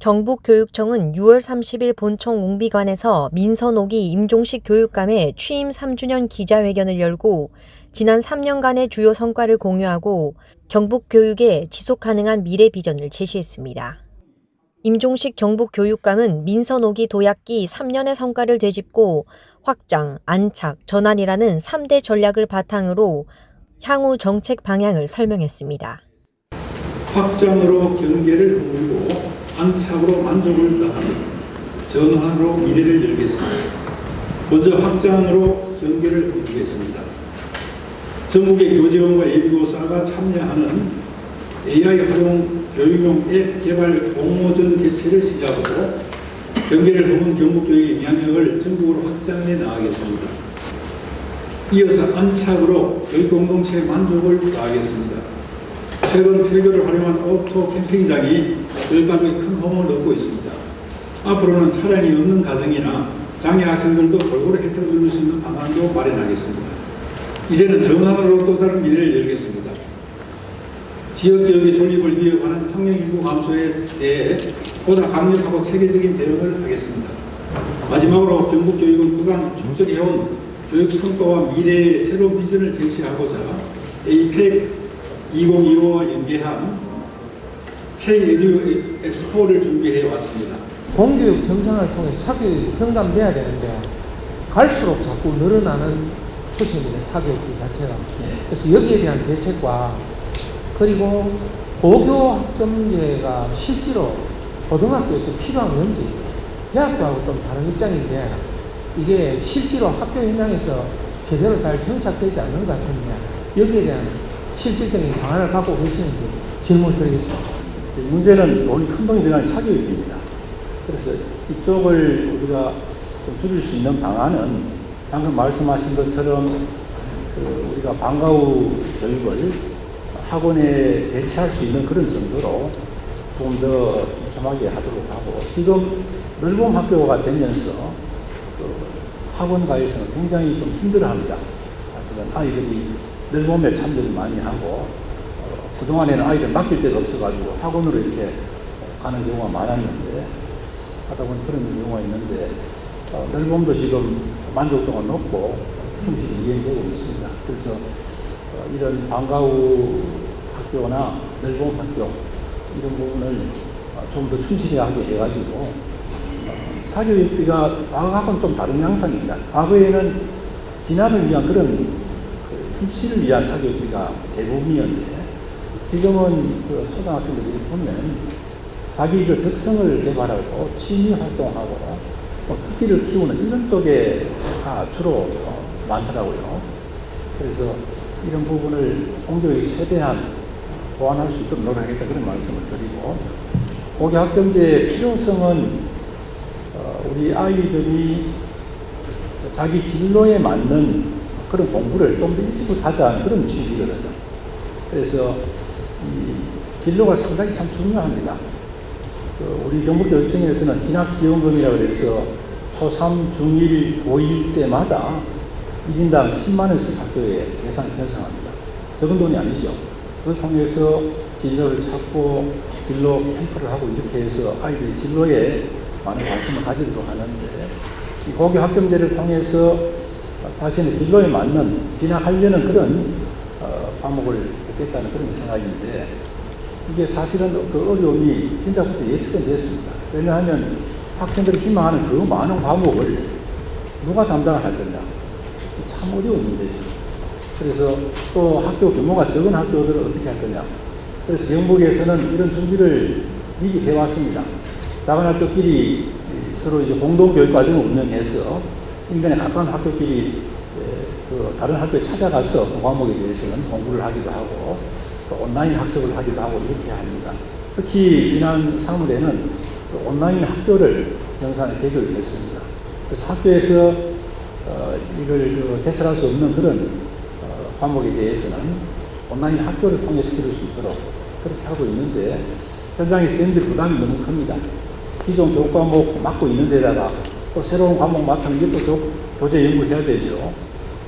경북교육청은 6월 30일 본청 웅비관에서 민선옥이 임종식 교육감의 취임 3주년 기자회견을 열고 지난 3년간의 주요 성과를 공유하고 경북교육의 지속 가능한 미래 비전을 제시했습니다. 임종식 경북교육감은 민선옥이 도약기 3년의 성과를 되짚고 확장, 안착, 전환이라는 3대 전략을 바탕으로 향후 정책 방향을 설명했습니다. 확장으로 경계를 허물고 안착으로 만족을 더하는 전환으로 미래를 열겠습니다. 먼저 확장으로 경계를 허물겠습니다. 전국의 교직원과 예비고사가 참여하는 AI 활용 교육용 앱 개발 공모전 개최를 시작으로 경계를 허문 경북교육의 영향력을 전국으로 확장해 나가겠습니다. 이어서 안착으로 교육 공동체의 만족을 더하겠습니다. 최근 폐교를 활용한 오토 캠핑장이 교육가족에 큰 호응을 얻고 있습니다. 앞으로는 차량이 없는 가정이나 장애 학생들도 골고루 혜택을 누릴 수 있는 방안도 마련하겠습니다. 이제는 전환으로 또 다른 미래를 열겠습니다. 지역교육의 존립을 위협하는 학령인구 감소에 대해 보다 강력하고 체계적인 대응을 하겠습니다. 마지막으로 경북교육은 그간 축적해 온 교육 성과와 미래의 새로운 비전을 제시하고자 APEC 2025와 연계한 K-에듀 엑스포를 준비해 왔습니다. 공교육 정상을 통해 사교육이 경감돼야 되는데 갈수록 자꾸 늘어나는 추세입니다. 사교육 그 자체가. 그래서 여기에 대한 대책과 그리고 고교 학점제가 실제로 고등학교에서 필요한 건지 대학교하고 좀 다른 입장인데 이게 실제로 학교 현장에서 제대로 잘 정착되지 않는 것 같은데 여기에 대한 실질적인 방안을 갖고 계시는지 질문 드리겠습니다. 문제는 돈이 큰 돈이 들어간 사교육입니다. 그래서 이쪽을 우리가 좀 줄일 수 있는 방안은 방금 말씀하신 것처럼 그 우리가 방과 후 교육을 학원에 배치할 수 있는 그런 정도로 조금 더 촘촘하게 하도록 하고 지금 넓은 학교가 되면서 그 학원 가에서는 굉장히 좀 힘들어합니다. 사실은 아이들이 넓음에 참여를 많이 하고 어, 그동안에는 아이들 맡길 데가 없어가지고 학원으로 이렇게 가는 경우가 많았는데 하다 보니 그런 경우가 있는데 어, 넓음도 지금 만족도가 높고 충실히 이행되고 있습니다. 그래서 어, 이런 방과 후 학교나 넓은 학교 이런 부분을 어, 좀더 충실히 하게 해가지고 어, 사교육비가 과거하고는 좀 다른 양상입니다. 과거에는 진학을 위한 그런 그 훔치를 위한 사교육비가 대부분이었는데 지금은 그 초등학생들이 보면 자기 그 적성을 개발하고 취미 활동하고 뭐 특기를 키우는 이런 쪽에가 주로 어, 많더라고요. 그래서 이런 부분을 공교육이 최대한 보완할 수 있도록 노력하겠다 그런 말씀을 드리고 고교 학점제의 필요성은 어, 우리 아이들이 자기 진로에 맞는 그런 공부를 좀 더 일찍부터 하자는 그런 취지거든요. 그래서 이 진로가 상당히 참 중요합니다. 그 우리 경북교육청에서는 진학지원금이라고 해서 초3, 중1, 고1 때마다 1인당 10만 원씩 학교에 예산을 편성합니다. 적은 돈이 아니죠. 그걸 통해서 진로를 찾고 진로 캠프를 하고 이렇게 해서 아이들이 진로에 많은 관심을 가지도록 하는데 이 고교 학점제를 통해서 자신의 진로에 맞는 진학하려는 그런 어, 과목을 듣겠다는 그런 생각인데 이게 사실은 그 어려움이 진짜부터 예측은 됐습니다. 왜냐하면 학생들이 희망하는 그 많은 과목을 누가 담당할 거냐. 참 어려운 문제죠. 그래서 또 학교 규모가 적은 학교들은 어떻게 할 거냐. 그래서 경북에서는 이런 준비를 미리 해왔습니다. 작은 학교끼리 서로 이제 공동 교육 과정을 운영해서 인간에 가까운 학교끼리 그 다른 학교에 찾아가서 그 과목에 대해서는 공부를 하기도 하고 또 온라인 학습을 하기도 하고 이렇게 합니다. 특히 지난 3월에는 그 온라인 학교를 영상에 개교를 했습니다. 그래서 학교에서 어, 이걸 그 개설할 수 없는 그런 어, 과목에 대해서는 온라인 학교를 통해서 들을 수 있도록 그렇게 하고 있는데 현장에 쌤들 부담이 너무 큽니다. 기존 교육 과목 맡고 있는 데다가 또 새로운 과목 맡으면 이것도 교, 교재 연구해야 되죠.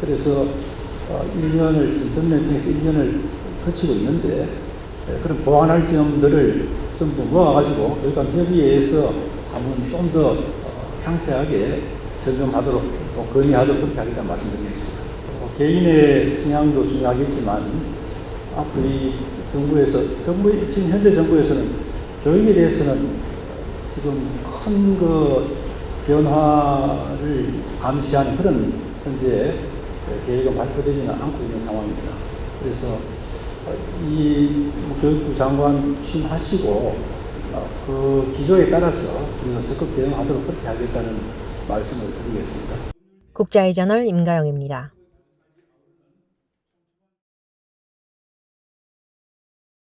그래서 어, 1년을 전면성에서 1년을 거치고 있는데 예, 그런 보완할 점들을 전부 모아가지고 교육감 협의회에서 한번 좀 더 상세하게 점검하도록 또 건의하도록 그렇게 하겠다는 말씀드리겠습니다. 어, 개인의 성향도 중요하겠지만 앞으로 이 정부에서 정부 지금 현재 정부에서는 교육에 대해서는 지금 큰그 변화를 암시하는 그런 현재 계획은 발표되지는 않고 있는 상황입니다. 그래서 이 교육부 장관 취임하시고 어, 그 기조에 따라서 우리가 적극 대응하도록 그렇게 하겠다는 말씀을 드리겠습니다. 국자의 저널 임가영입니다.